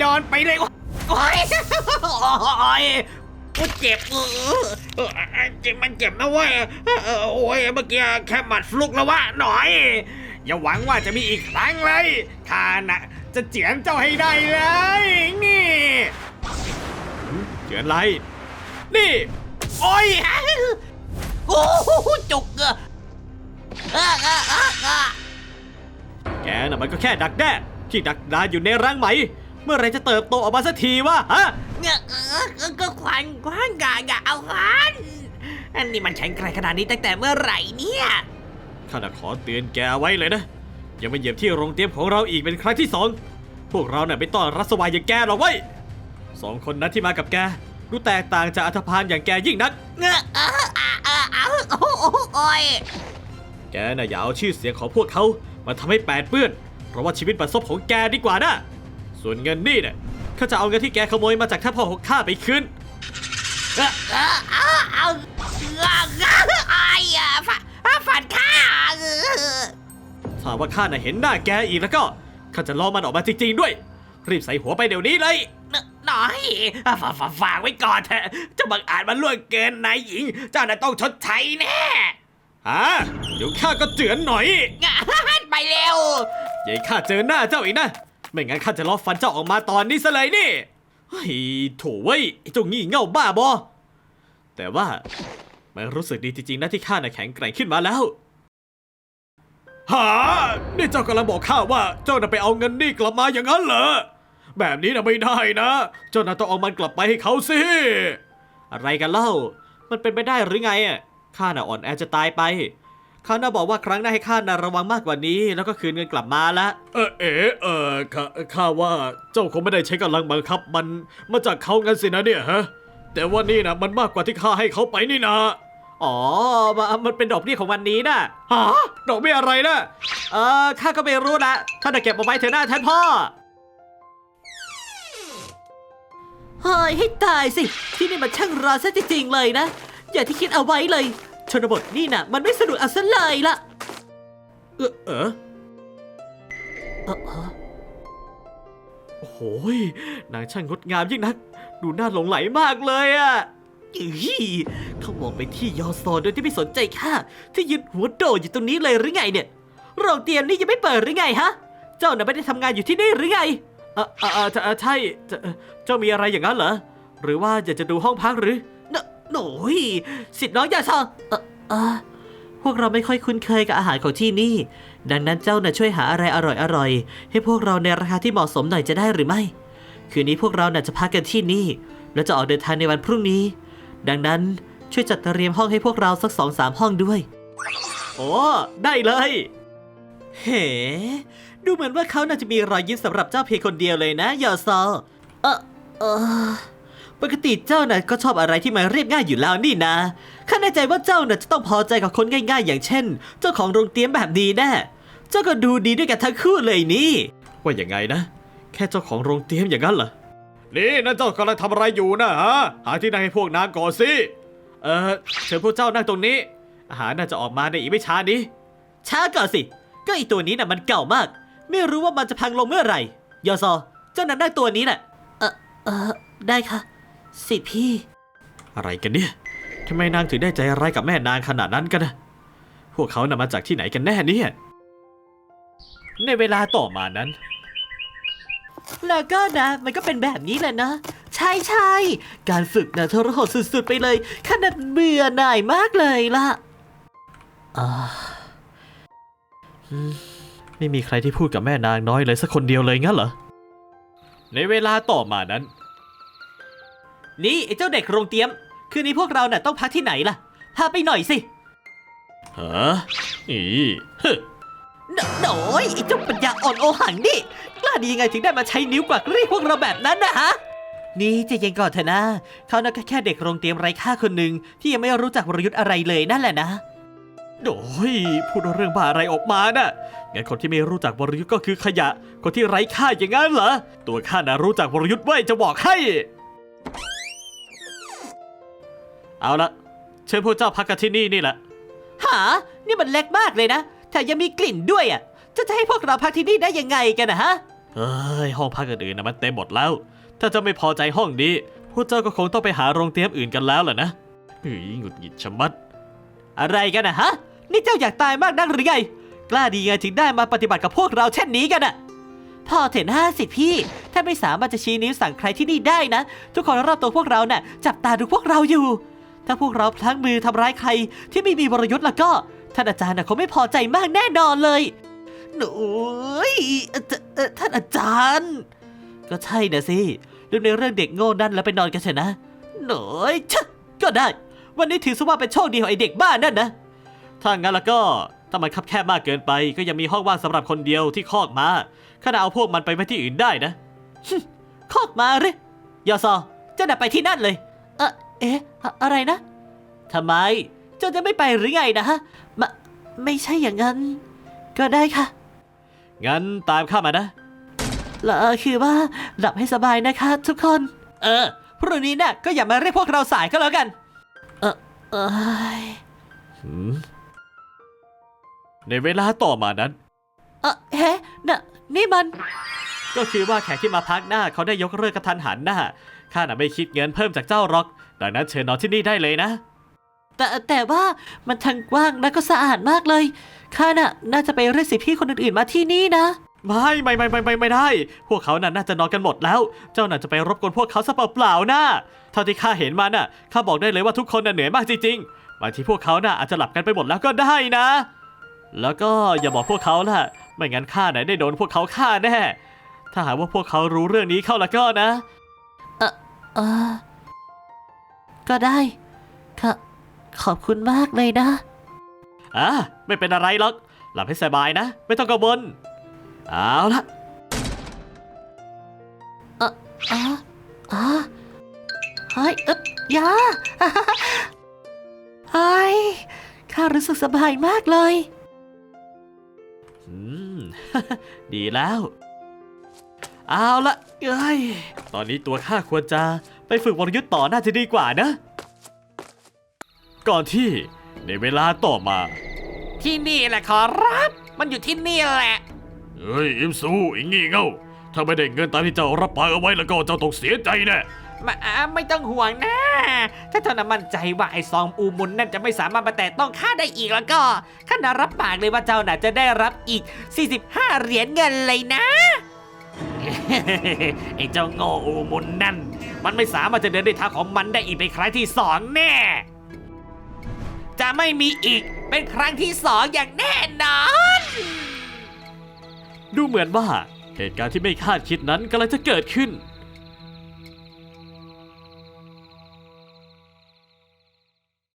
โดนไปเลยโอ้ยโอ้ยเจ็บเออเออเจ็บมันเจ็บนะเว้ยเออโอ้ยเมื่อกี้แค่หมัดฟลุกแล้ววะหน่อย อย่าหวังว่าจะมีอีกครั้งเลยข้าน่ะจะเจียนเจ้าให้ได้เลยนี่เจียนไร นี่ โอ้ยโอ้จุกอะแกน่ะมันก็แค่ดักแด้ที่ดักดานอยู่ในรังไหม มื่อไหรจะเติบโตออกมาสักทีวะฮะเนี่ยเออเออก็ควันควันอย่าอย่าเอาควันอันนี้มันแข็งแกร่งขนาดนี้ตั้งแต่เมื่อไหร่เนี่ยข้าน่ะขอเตือนแกไว้เลยนะอย่ามาเหยียบที่โรงเตรียมของเราอีกเป็นครั้งที่สองพวกเราเนี่ยไม่ต้อนรับสวายอย่างแกหรอกเว้ยสองคนนั้นที่มากับแกดูแตกต่างจากอัธพาลอย่างแกยิ่งนักเงอะเอออะอะอะโอ้โหโอ้ยแกน่ะอย่าเอาชื่อเสียงของพวกเขามาทำให้แปดเปื้อน เพราะว่าชีวิตบัดซบของแกดีกว่านะ ส่วนเงินนี่เนี่ยข้าจะเอาเงินที่แกขโมยมาจากท่าพ่อของข้าไปคืนเออเออเอาเอไอ้ฝันข้าถ้าว่าข้าน่ะเห็นหน้าแกอีกแล้วก็ข้าจะล่อมันออกมาจริงๆด้วย รีบใส่หัวไปเดี๋ยวนี้เลยหน่อยฝากฝากไว้ก่อนเถอะเจะบังอาจมาล่วงเกินนายหญิง เจ้าน่ะต้องชดใช้แน่ฮะเดี๋ยวข้าก็เจือนหน่อยไปเร็วยาให้ข้าเจอหน้าเจ้าอีกนะ ไม่งั้นข้าจะล้อฟันเจ้าออกมาตอนนี้ซะเลยนี่เฮ้ยโถเว้ยไอ้เจ้างี่เง่าบ้าบอแต่ว่ามันรู้สึกดีจริงๆนะที่ข้าน่ะแข็งแกร่งขึ้นมาแล้วฮะนี่เจ้ากำลังบอกข้าว่าเจ้าน่ะไปเอาเงินนี่กลับมาอย่างนั้นเหรอแบบนี้น่ะไม่ได้นะ เจ้าน่ะต้องเอามันกลับไปให้เขาสิอะไรกันเล่า มันเป็นไปได้หรือไงอะข้าน่ะอ่อนแอจะตายไป เขาน่าบอกว่าครั้งหน้าให้ข้าน่ะระวังมากกว่านี้ แล้วก็คืนเงินกลับมาละ เออเออเออข้าข้าว่าเจ้าคงไม่ได้ใช้กำลังบังคับ มันมาจากเขางั้นสินะเนี่ยฮะ แต่ว่านี่นะมันมากกว่าที่ข้าให้เขาไปนี่นะอ๋อมามันเป็นดอกเบี้ยของวันนี้นะฮะดอกเบี้ยอะไรนะเออข้าก็ไม่รู้ละท่านน่ะเก็บเอาไว้เถอะหน้าท่านพ่อเฮ้ยให้ตายสิ ที่นี่มันช่างร้อนซะจริงๆเลยนะ อย่าที่คิดเอาไว้เลย ชนบทนี่น่ะ มันไม่สนุกเอาซะเลยละเออเออเออเออโอ้โหยนางช่างงดงามยิ่งนัก ดูน่าหลงไหลมากเลยอะอีเขามองไปที่ยอซอโดยที่ไม่สนใจข้าที่ยืนหัวโดดอยู่ตรงนี้เลยหรือไงเนี่ย โรงเตรียมนี่ยังไม่เปิดหรือไงฮะ เจ้าน่ะไม่ได้ทำงานอยู่ที่นี่หรือไงเออเออเออเอใช่เอ่อเจ้ามีอะไรอย่างนั้นเหรอ หรือว่าอยากจะดูห้องพักหรือ โนโหน่ยสิทธิ์น้องยาซอเออเออพวกเราไม่ค่อยคุ้นเคยกับอาหารของที่นี่ ดังนั้นเจ้าน่ะช่วยหาอะไรอร่อยๆ ให้พวกเราในราคาที่เหมาะสมหน่อยจะได้หรือไม่ คืนนี้พวกเราน่ะจะพักกันที่นี่ แล้วจะออกเดินทางในวันพรุ่งนี้ ดังนั้นช่วยจัดเตรียมห้องให้พวกเราสักสองสามห้องด้วย โอ้ได้เลย เฮ้ดูเหมือนว่าเขาน่าจะมีรอยยิ้มสำหรับเจ้าเพียงคนเดียวเลยนะยอซอเออเออ ปกติเจ้าน่ะก็ชอบอะไรที่มันเรียบง่ายอยู่แล้วนี่นะข้าแน่ใจว่าเจ้าน่ะจะต้องพอใจกับคนง่าย ๆ อย่างเช่น เจ้าของโรงเตรียมแบบนี้แน่เจ้าก็ดูดีด้วยกันทั้งคู่เลยนี่ว่าอย่างไงนะ แค่เจ้าของโรงเตรียมอย่างนั้นเหรอนี่นั่นเจ้ากำลังทำอะไรอยู่นะฮะหาที่นั่งให้พวกนางก่อนสิเออเชิญพวกเจ้านั่งตรงนี้ อาหารน่าจะออกมาในอีกไม่ช้านี้ช้าก่อนสิ ก็ไอตัวนี้น่ะมันเก่ามาก ไม่รู้ว่ามันจะพังลงเมื่อไหร่ยอซอเจ้านั้นได้ตัวนี้น่ะเออเออได้ค่ะ สิพี่ อะไรกันเนี่ยทำไมนางถึงได้ใจร้ายกับแม่นางขนาดนั้นกันนะพวกเขานำมาจากที่ไหนกันแน่เนี่ยในเวลาต่อมานั้น แล้วก็นะ มันก็เป็นแบบนี้แหละนะ ใช่ใช่การฝึกนะทรหดสุดๆไปเลยขนาดเบื่อหน่ายมากเลยล่ะอ่าไม่มีใครที่พูดกับแม่นางน้อยเลยสักคนเดียวเลยงั้นเหรอในเวลาต่อมานั้น นี่ไอ้เจ้าเด็กโรงเตรียม คืนนี้พวกเราน่ะต้องพักที่ไหนล่ะ พาไปหน่อยสิฮะอีฮึหนหน่อยไอ้เจ้าปัญญาอ่อนโอหังนี่ กล้าดียังไงถึงได้มาใช้นิ้วกวักเรียกพวกเราแบบนั้นนะฮะ นี่ใจะยังก่อนเถอะนะ เขาน่ะก็แค่เด็กโรงเตรียมไร้ค่าคนหนึ่งที่ยังไม่รู้จักวรยุทธ์อะไรเลยนั่นแหละนะโอ้ยพูดเรื่องบ้าอะไรออกมาน่ะ งั้นคนที่ไม่รู้จักวรยุทธ์ก็คือขยะ คนที่ไร้ค่าอย่างนั้นเหรอ ตัวข้าน่ะรู้จักวรยุทธ์ไว้ยจะบอกให้ เอาละเชิญพวกเจ้าพักกันที่นี่นี่แหละ หา นี่มันเล็กมากเลยนะแถมยังมีกลิ่นด้วยอะจะจะให้พวกเราพักที่นี่ได้ยังไงกันนะฮะฮเฮ้ยห้องพักอื่นๆนะมันเต็มหมดแล้ว ถ้าเจ้าไม่พอใจห้องนี้ พวกเจ้าก็คงต้องไปหาโรงเตรียมอื่นกันแล้วล่ะนะเฮ้ยหงุดหงิดชะมัด อะไรกันนะฮะ นี่เจ้าอยากตายมากนักหรือไง กล้าดีไงถึงได้มาปฏิบัติกับพวกเราเช่นนี้กันอะพอเถอะห้าสิพี่ ถ้าไม่สามารถจะชี้นิ้วสั่งใครที่นี่ได้นะ ทุกคนรอบตัวพวกเราน่ะจับตาดูพวกเราอยู่ ถ้าพวกเราพลั้งมือทำร้ายใครที่ไม่มีวรยุทธ์แล้วก็ท่านอาจารย์น่ะคงไม่พอใจมากแน่นอนเลยหนูยท่านอาจารย์ ก็ใช่นะสิลืมในเรื่องเด็กโง่นั่นแล้วไปนอนกันเถอะนะหน่อยชะก็ได้ วันนี้ถือซะว่าเป็นโชคดีของไอเด็กบ้านนั่นนะ ถ้างั้นแล้วก็ถ้ามันคับแคบมากเกินไป ก็ยังมีห้องว่างสำหรับคนเดียวที่คอกมาข้าน่ะเอาพวกมันไปไว้ที่อื่นได้นะคอกมาหรือยอซอเจ้าน่ะไปที่นั่นเลย เออเอ๊ะ อะอะไรนะทำไม เจ้าจะไม่ไปหรือไงนะฮะมะไม่ใช่อย่างนั้น ก็ได้ค่ะ งั้นตามข้ามานะแล้วคือว่าหลับให้สบายนะคะ ทุกคน เออพรุ่งนี้น่ะก็อย่ามาเรียกพวกเราสายก็แล้วกัน เออเอยหืมในเวลาต่อมานั้น เออเฮ้น่ะนี่มัน ก็คือว่าแขกที่มาพักหน้าเขาได้ยกเลิกกระทันหันหน้าข้าน่ะไม่คิดเงินเพิ่มจากเจ้าหรอก ดังนั้นเชิญนอนที่นี่ได้เลยนะ แต่แต่ว่ามันทั้งกว้างและก็สะอาดมากเลยข้าน่ะน่าจะไปเรียกสิพี่คนอื่นๆมาที่นี่นะ ไม่ไม่ไม่ไม่ไม่ไม่ได้ พวกเขาน่ะน่าจะนอนกันหมดแล้ว เจ้าน่ะจะไปรบกวนพวกเขาซะเปล่าๆนะเท่าที่ข้าเห็นมาน่ะข้าบอกได้เลยว่าทุกคนน่ะเหนื่อยมากจริงๆบางทีพวกเขาน่ะอาจจะหลับกันไปหมดแล้วก็ได้นะ แล้วก็อย่าบอกพวกเขาล่ะ ไม่งั้นข้าน่ะได้โดนพวกเขาฆ่าแน่ ถ้าหากว่าพวกเขารู้เรื่องนี้เข้าแล้วก็นะ เออ ก็ได้ค่ะขอบคุณมากเลยนะ อะไม่เป็นอะไรหรอก หลับให้สบายนะ ไม่ต้องกังวลเอาละอ๋ออ๋อเฮ้ยเอ๊บยาเฮ้ยข้ารู้สึกสบายมากเลย อืม ดีแล้ว เอาละเอ้ย ตอนนี้ตัวข้าควรจะ ไปฝึกวรยุทธ์ต่อน่าจะดีกว่านะ ก่อนที่ในเวลาต่อมา ที่นี่แหละขอรับ มันอยู่ที่นี่แหละ เฮ้ย อิมซูอิงงี้เง่าถ้าไม่ได้เงินตามที่เจ้ารับปากเอาไว้แล้วก็เจ้าต้องเสียใจแน่มาอ่าไม่ต้องห่วงนะ ถ้าเท่านั้นมั่นใจว่าไอ้ซองอูมุนนั่นจะไม่สามารถมาแตะต้องข้าได้อีกแล้วก็ข้าน่ะรับปากเลยว่าเจ้าน่ะจะได้รับอีก 45 เหรียญเงินเลยนะ ไอ้เจ้าโง่อูมุนนั่น มันไม่สามารถจะเดินด้วยเท้าของมันได้อีกเป็นครั้งที่สองแน่ จะไม่มีอีกเป็นครั้งที่สองอย่างแน่นอน ดูเหมือนว่า เหตุการณ์ที่ไม่คาดคิดนั้นกำลังจะเกิดขึ้น